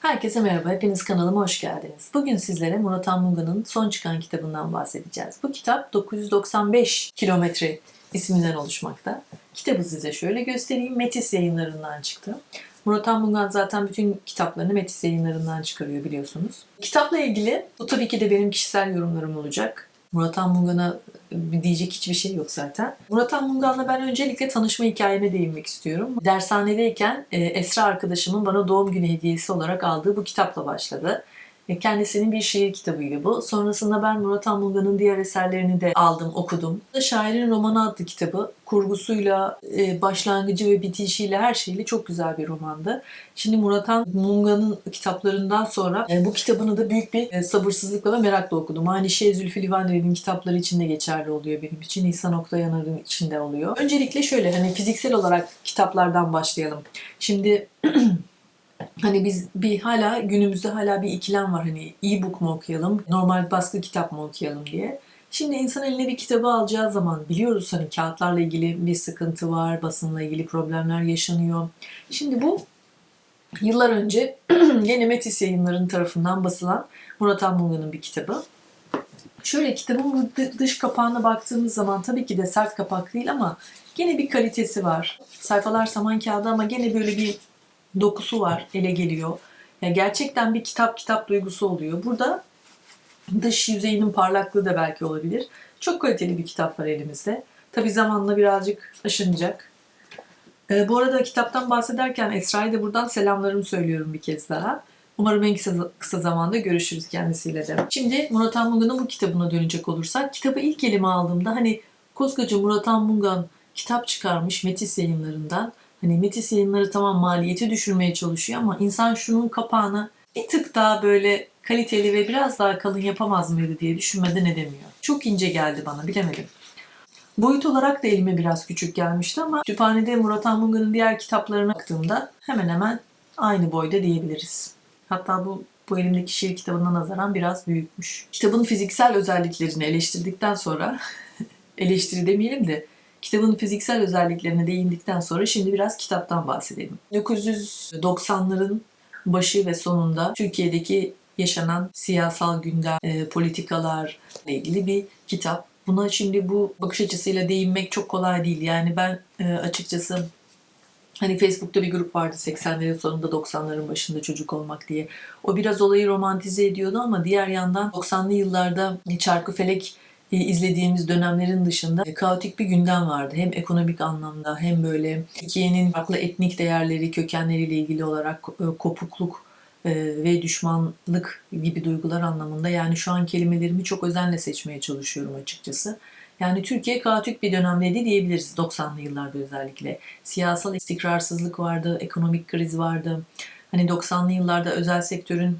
Herkese merhaba, hepiniz kanalıma hoş geldiniz. Bugün sizlere Murat Anmunga'nın son çıkan kitabından bahsedeceğiz. Bu kitap 995 kilometre isminden oluşmakta. Kitabı size şöyle göstereyim. Metis yayınlarından çıktı. Murat Anmungan zaten bütün kitaplarını Metis yayınlarından çıkarıyor biliyorsunuz. Kitapla ilgili bu tabii ki de benim kişisel yorumlarım olacak. Murat Anmungan'a diyecek hiçbir şey yok zaten. Murat Anmungan'la ben öncelikle tanışma hikayeme değinmek istiyorum. Dershanedeyken e, Esra arkadaşımın bana doğum günü hediyesi olarak aldığı bu kitapla başladı. Kendisinin bir şiir kitabıydı bu. Sonrasında ben Murat Anmungan'ın diğer eserlerini de aldım, okudum. Şairin Romanı adlı kitabı kurgusuyla, e, başlangıcı ve bitişiyle her şeyle çok güzel bir romandı. Şimdi Murat Anmungan'ın kitaplarından sonra e, bu kitabını da büyük bir e, sabırsızlıkla ve merakla okudum. Aynı şey Zülfü Livaneli'nin kitapları için de geçerli oluyor benim için. İhsan Oktayanar'ın içinde oluyor. Öncelikle şöyle hani fiziksel olarak kitaplardan başlayalım. Şimdi Hani biz bir hala günümüzde hala bir ikilem var hani e-book mu okuyalım, normal baskı kitap mı okuyalım diye. Şimdi insan eline bir kitabı alacağı zaman biliyoruz hani kağıtlarla ilgili bir sıkıntı var, basınla ilgili problemler yaşanıyor. Şimdi bu yıllar önce gene Metis yayınlarının tarafından basılan Murat Anmunga'nın bir kitabı. Şöyle kitabın dış kapağına baktığımız zaman tabii ki de sert kapak değil ama gene bir kalitesi var. Sayfalar saman kağıdı ama gene böyle bir dokusu var, ele geliyor. Yani gerçekten bir kitap kitap duygusu oluyor. Burada dış yüzeyinin parlaklığı da belki olabilir. Çok kaliteli bir kitap var elimizde. Tabi zamanla birazcık aşınacak. Ee, bu arada kitaptan bahsederken Esra'ya da buradan selamlarımı söylüyorum bir kez daha. Umarım en kısa, kısa zamanda görüşürüz kendisiyle de. Şimdi Murat Anmungan'ın bu kitabına dönecek olursak, kitabı ilk elime aldığımda hani koskoca Murat Anmungan kitap çıkarmış Metis yayınlarından Hani Metis yayınları tamam maliyeti düşürmeye çalışıyor ama insan şunun kapağını bir tık daha böyle kaliteli ve biraz daha kalın yapamaz mıydı diye düşünmeden edemiyor. Çok ince geldi bana bilemedim. Boyut olarak da elime biraz küçük gelmişti ama kütüphanede Murat Anmunga'nın diğer kitaplarına baktığımda hemen hemen aynı boyda diyebiliriz. Hatta bu bu elimdeki şiir kitabına nazaran biraz büyükmüş. Kitabın fiziksel özelliklerini eleştirdikten sonra eleştiri demeyelim de Kitabın fiziksel özelliklerine değindikten sonra şimdi biraz kitaptan bahsedelim. 1990'ların başı ve sonunda Türkiye'deki yaşanan siyasal gündem, e, politikalarla ilgili bir kitap. Buna şimdi bu bakış açısıyla değinmek çok kolay değil. Yani ben e, açıkçası Hani Facebook'ta bir grup vardı 80'lerin sonunda 90'ların başında çocuk olmak diye. O biraz olayı romantize ediyordu ama diğer yandan 90'lı yıllarda Çarkı Felek e, izlediğimiz dönemlerin dışında e, kaotik bir gündem vardı. Hem ekonomik anlamda hem böyle Türkiye'nin farklı etnik değerleri, kökenleriyle ilgili olarak e, kopukluk ve düşmanlık gibi duygular anlamında. Yani şu an kelimelerimi çok özenle seçmeye çalışıyorum açıkçası. Yani Türkiye kaotik bir dönemdeydi diyebiliriz 90'lı yıllarda özellikle. Siyasal istikrarsızlık vardı, ekonomik kriz vardı. Hani 90'lı yıllarda özel sektörün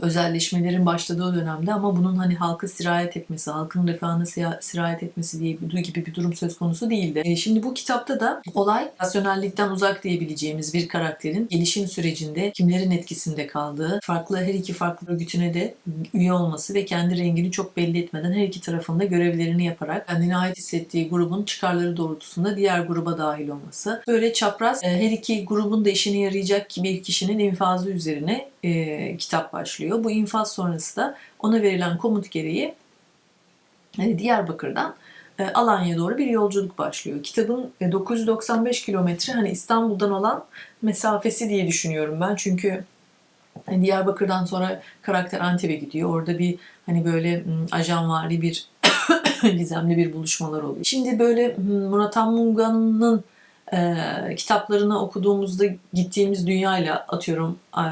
özelleşmelerin başladığı dönemde ama bunun hani halkı sirayet etmesi, halkın refahına sirayet etmesi diye gibi bir durum söz konusu değildi. E, şimdi bu kitapta da olay rasyonellikten uzak diyebileceğimiz bir karakterin gelişim sürecinde kimlerin etkisinde kaldığı, farklı her iki farklı örgütüne de üye olması ve kendi rengini çok belli etmeden her iki tarafında görevlerini yaparak kendine ait hissettiği grubun çıkarları doğrultusunda diğer gruba dahil olması. Böyle çapraz e, her iki grubun da işine yarayacak bir kişinin infazı üzerine e, kitap başlıyor. Bu infaz sonrası da ona verilen komut gereği e, Diyarbakır'dan e, Alanya'ya doğru bir yolculuk başlıyor. Kitabın e, 995 kilometre hani İstanbul'dan olan mesafesi diye düşünüyorum ben. Çünkü Diyarbakır'dan sonra karakter Antep'e gidiyor. Orada bir hani böyle ajanvari bir gizemli bir buluşmalar oluyor. Şimdi böyle Murat Anmungan'ın e, kitaplarını okuduğumuzda gittiğimiz dünyayla atıyorum e,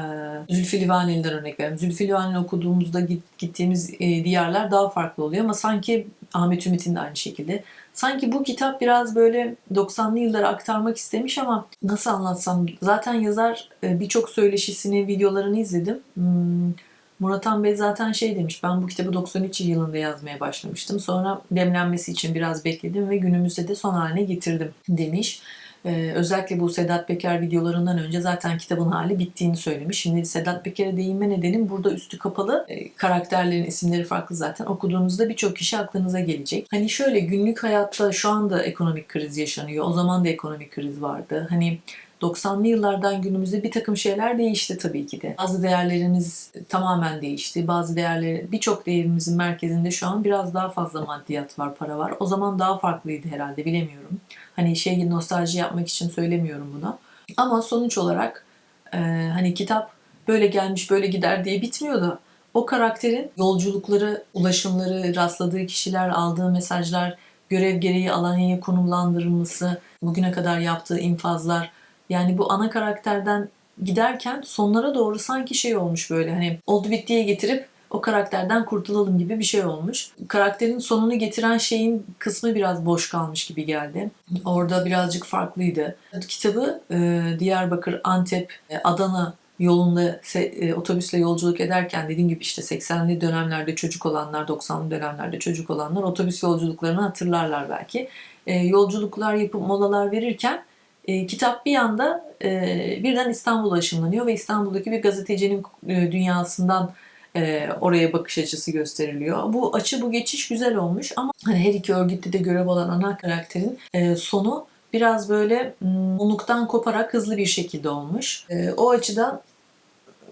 Zülfü Livaneli'den örnek verelim. Zülfü Livaneli okuduğumuzda git, gittiğimiz e, diyarlar daha farklı oluyor ama sanki Ahmet Ümit'in de aynı şekilde. Sanki bu kitap biraz böyle 90'lı yıllara aktarmak istemiş ama nasıl anlatsam zaten yazar e, birçok söyleşisini, videolarını izledim. Hmm, Murat Han Bey zaten şey demiş, ben bu kitabı 93 yılında yazmaya başlamıştım. Sonra demlenmesi için biraz bekledim ve günümüzde de son haline getirdim demiş. Ee, özellikle bu Sedat Peker videolarından önce zaten kitabın hali bittiğini söylemiş. Şimdi Sedat Peker'e değinme nedenim burada üstü kapalı. E, karakterlerin isimleri farklı zaten. Okuduğunuzda birçok kişi aklınıza gelecek. Hani şöyle günlük hayatta şu anda ekonomik kriz yaşanıyor. O zaman da ekonomik kriz vardı. Hani 90'lı yıllardan günümüzde bir takım şeyler değişti tabii ki de. Bazı değerlerimiz tamamen değişti. Bazı değerler, birçok değerimizin merkezinde şu an biraz daha fazla maddiyat var, para var. O zaman daha farklıydı herhalde bilemiyorum. Hani şey nostalji yapmak için söylemiyorum bunu. Ama sonuç olarak e, hani kitap böyle gelmiş böyle gider diye bitmiyor da o karakterin yolculukları, ulaşımları, rastladığı kişiler, aldığı mesajlar, görev gereği Alanya'ya konumlandırılması, bugüne kadar yaptığı infazlar. Yani bu ana karakterden giderken sonlara doğru sanki şey olmuş böyle hani oldu bittiye getirip o karakterden kurtulalım gibi bir şey olmuş. Karakterin sonunu getiren şeyin kısmı biraz boş kalmış gibi geldi. Orada birazcık farklıydı. Kitabı e, Diyarbakır, Antep, e, Adana yolunda e, otobüsle yolculuk ederken dediğim gibi işte 80'li dönemlerde çocuk olanlar, 90'lı dönemlerde çocuk olanlar otobüs yolculuklarını hatırlarlar belki. E, yolculuklar yapıp molalar verirken e, kitap bir anda e, birden İstanbul'a ışınlanıyor ve İstanbul'daki bir gazetecinin e, dünyasından e, oraya bakış açısı gösteriliyor. Bu açı, bu geçiş güzel olmuş ama hani her iki örgütte de görev alan ana karakterin e, sonu biraz böyle unluktan koparak hızlı bir şekilde olmuş. E, o açıdan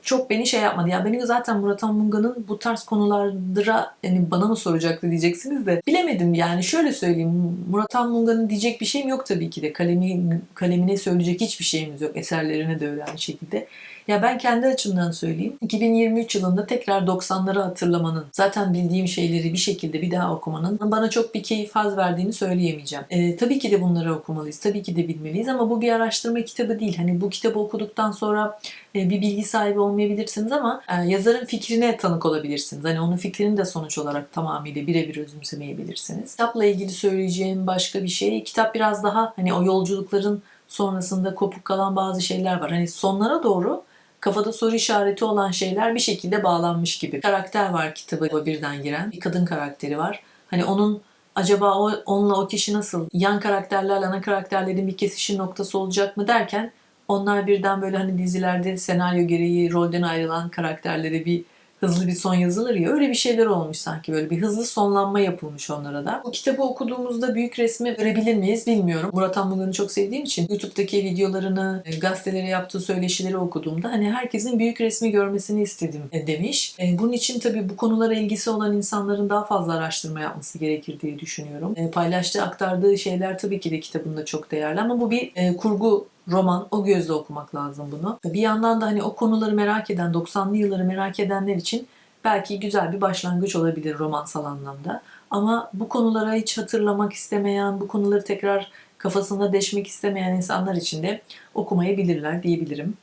çok beni şey yapmadı. Yani beni zaten Murat Anmunga'nın bu tarz konulara yani bana mı soracaktı diyeceksiniz de bilemedim yani şöyle söyleyeyim Murat Anmunga'nın diyecek bir şeyim yok tabii ki de kalemi kalemine söyleyecek hiçbir şeyimiz yok eserlerine de öyle aynı şekilde. Ya ben kendi açımdan söyleyeyim. 2023 yılında tekrar 90'ları hatırlamanın, zaten bildiğim şeyleri bir şekilde bir daha okumanın bana çok bir keyif haz verdiğini söyleyemeyeceğim. E, tabii ki de bunları okumalıyız, tabii ki de bilmeliyiz ama bu bir araştırma kitabı değil. Hani bu kitabı okuduktan sonra e, bir bilgi sahibi olmayabilirsiniz ama e, yazarın fikrine tanık olabilirsiniz. Hani onun fikrini de sonuç olarak tamamıyla birebir özümsemeyebilirsiniz. Kitapla ilgili söyleyeceğim başka bir şey, kitap biraz daha hani o yolculukların sonrasında kopuk kalan bazı şeyler var. Hani sonlara doğru kafada soru işareti olan şeyler bir şekilde bağlanmış gibi. Karakter var kitabı birden giren. Bir kadın karakteri var. Hani onun acaba o, onunla o kişi nasıl yan karakterlerle ana karakterlerin bir kesişim noktası olacak mı derken onlar birden böyle hani dizilerde senaryo gereği rolden ayrılan karakterlere bir hızlı bir son yazılır ya öyle bir şeyler olmuş sanki böyle bir hızlı sonlanma yapılmış onlara da. Bu kitabı okuduğumuzda büyük resmi görebilir miyiz bilmiyorum. Murat Anmuga'nı çok sevdiğim için YouTube'daki videolarını, e, gazetelere yaptığı söyleşileri okuduğumda hani herkesin büyük resmi görmesini istedim e, demiş. E, bunun için tabii bu konulara ilgisi olan insanların daha fazla araştırma yapması gerekir diye düşünüyorum. Paylaştığı, aktardığı şeyler tabii ki de kitabında çok değerli ama bu bir kurgu roman. O gözle okumak lazım bunu. Bir yandan da hani o konuları merak eden, 90'lı yılları merak edenler için belki güzel bir başlangıç olabilir romansal anlamda. Ama bu konulara hiç hatırlamak istemeyen, bu konuları tekrar kafasında deşmek istemeyen insanlar için de okumayabilirler diyebilirim.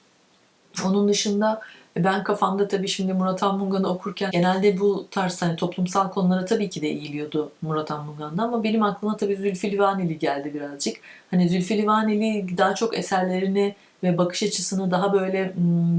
Onun dışında ben kafamda tabii şimdi Murat Anmungan'ı okurken genelde bu tarz hani toplumsal konulara tabii ki de eğiliyordu Murat Anmungan'da ama benim aklıma tabii Zülfü Livaneli geldi birazcık. Hani Zülfü Livaneli daha çok eserlerini ve bakış açısını daha böyle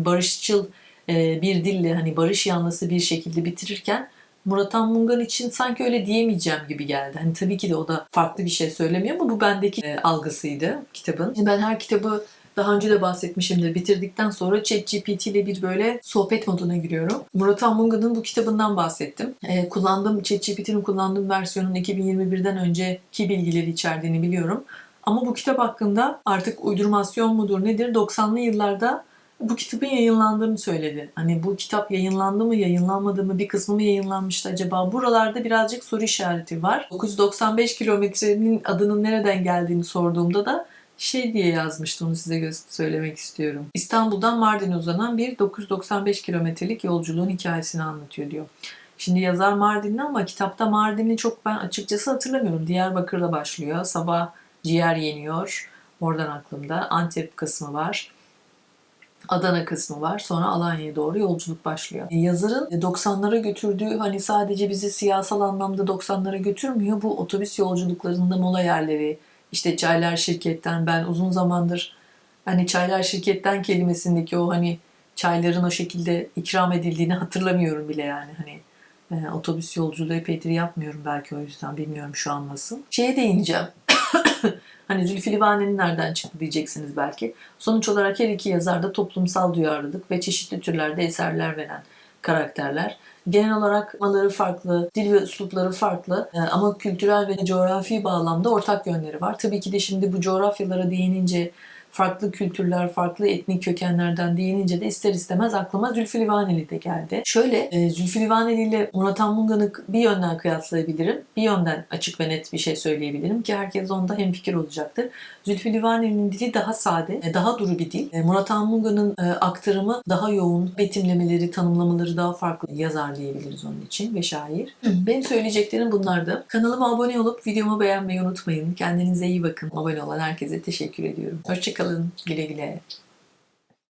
barışçıl e, bir dille hani barış yanlısı bir şekilde bitirirken Murat Anmungan için sanki öyle diyemeyeceğim gibi geldi. Hani tabii ki de o da farklı bir şey söylemiyor ama bu bendeki e, algısıydı kitabın. Ben her kitabı daha önce de bahsetmişimdir. Bitirdikten sonra ChatGPT ile bir böyle sohbet moduna giriyorum. Murat Anmunga'nın bu kitabından bahsettim. Ee, kullandığım ChatGPT'nin kullandığım versiyonun 2021'den önceki bilgileri içerdiğini biliyorum. Ama bu kitap hakkında artık uydurmasyon mudur nedir 90'lı yıllarda bu kitabın yayınlandığını söyledi. Hani bu kitap yayınlandı mı, yayınlanmadı mı, bir kısmı mı yayınlanmıştı acaba? Buralarda birazcık soru işareti var. 995 kilometrenin adının nereden geldiğini sorduğumda da şey diye yazmıştı onu size söylemek istiyorum. İstanbul'dan Mardin'e uzanan bir 995 kilometrelik yolculuğun hikayesini anlatıyor diyor. Şimdi yazar Mardinli ama kitapta Mardin'i çok ben açıkçası hatırlamıyorum. Diyarbakır'da başlıyor. Sabah ciğer yeniyor. Oradan aklımda. Antep kısmı var. Adana kısmı var. Sonra Alanya'ya doğru yolculuk başlıyor. E, yazarın 90'lara götürdüğü hani sadece bizi siyasal anlamda 90'lara götürmüyor. Bu otobüs yolculuklarında mola yerleri, işte çaylar şirketten ben uzun zamandır hani çaylar şirketten kelimesindeki o hani çayların o şekilde ikram edildiğini hatırlamıyorum bile yani hani e, otobüs yolculuğu epeydir yapmıyorum belki o yüzden bilmiyorum şu an nasıl. Şeye değineceğim. hani Zülfü Livaneli nereden çıktı diyeceksiniz belki. Sonuç olarak her iki yazar da toplumsal duyarlılık ve çeşitli türlerde eserler veren karakterler. Genel olarak maları farklı, dil ve üslupları farklı e, ama kültürel ve coğrafi bağlamda ortak yönleri var. Tabii ki de şimdi bu coğrafyalara değinince farklı kültürler, farklı etnik kökenlerden değinince de ister istemez aklıma Zülfü Livaneli de geldi. Şöyle e, Zülfü Livaneli ile Murat Anmungan'ı bir yönden kıyaslayabilirim. Bir yönden açık ve net bir şey söyleyebilirim ki herkes onda hemfikir olacaktır. Zülfü Livaneli'nin dili daha sade, daha duru bir dil. E, Murat Anmungan'ın e, aktarımı daha yoğun, betimlemeleri, tanımlamaları daha farklı yazar diyebiliriz onun için ve şair. Benim söyleyeceklerim bunlardı. Kanalıma abone olup videomu beğenmeyi unutmayın. Kendinize iyi bakın. Abone olan herkese teşekkür ediyorum. Hoşçakalın. Güle güle.